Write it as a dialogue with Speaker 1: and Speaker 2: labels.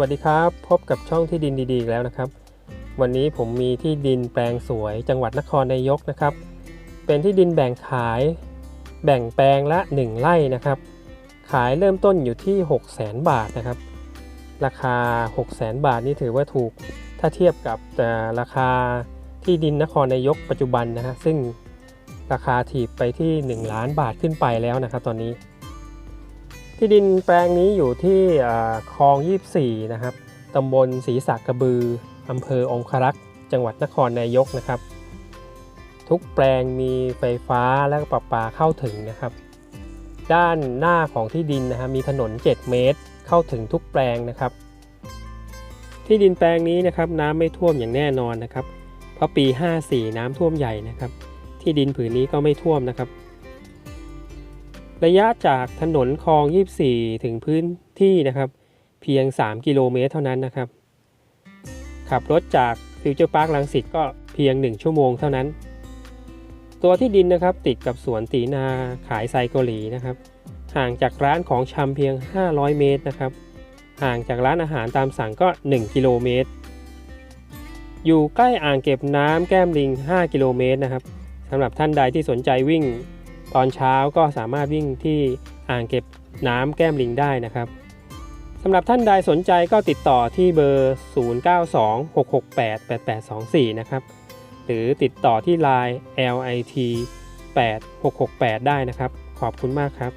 Speaker 1: วัสดีครับ พบกับช่องที่ดินดีๆแล้วนะครับ วันนี้ผมมีที่ดินแปลงสวยจังหวัดนครนายกนะครับ เป็นที่ดินแบ่งขาย แบ่งแปลงละ 1 ไร่นะครับ ขายเริ่มต้นอยู่ที่ 6 0 0 0 0บาทนะครับ ราคา 6 0 0 0 0บาทนี่ถือว่าถูกถ้าเทียบกับแต่ราคาที่ดินนครนายกปัจจุบันนะฮะซึ่งราคาถีบไปที่ 1 ล้านบาทขึ้นไปแล้วนะครับ ตอนนี้ ที่ดินแปลงนี้อยู่ที่คลอง 24 นะครับ ตำบลศรีสักกระบือ อำเภอองครักษ์ จังหวัดนครนายกนะครับ ทุกแปลงมีไฟฟ้าและประปาเข้าถึงนะครับ ด้านหน้าของที่ดินนะฮะมีถนน 7 เมตร เข้าถึงทุกแปลงนะครับ ที่ดินแปลงนี้นะครับน้ำไม่ท่วมอย่างแน่นอนนะครับ เพราะปี 54 น้ำท่วมใหญ่นะครับ ที่ดินผืนนี้ก็ไม่ท่วมนะครับ ระยะจากถนนคลอง 24 ถึงพื้นที่นะครับ เพียง 3 กิโลเมตรเท่านั้นนะครับ ขับรถจากฟิวเจอร์พาร์คลังสิตก็เพียง 1 ชั่วโมงเท่านั้น ตัวที่ดินนะครับติดกับสวนตีนาขายไซเกาหลีนะครับ ห่างจากร้านของชำเพียง 500 เมตรนะครับ ห่างจากร้านอาหารตามสั่งก็ 1 กิโลเมตร อยู่ใกล้อ่างเก็บน้ำแก้มลิง 5 กิโลเมตรนะครับสำหรับท่านใดที่สนใจวิ่ง ตอนเช้าก็สามารถวิ่งที่อ่างเก็บน้ำแก้มลิงได้นะครับสำหรับท่านใดสนใจก็ติดต่อที่เบอร์ 0926688824 นะครับ หรือติดต่อที่ Line LIT 8668 ได้นะครับ ขอบคุณมากครับ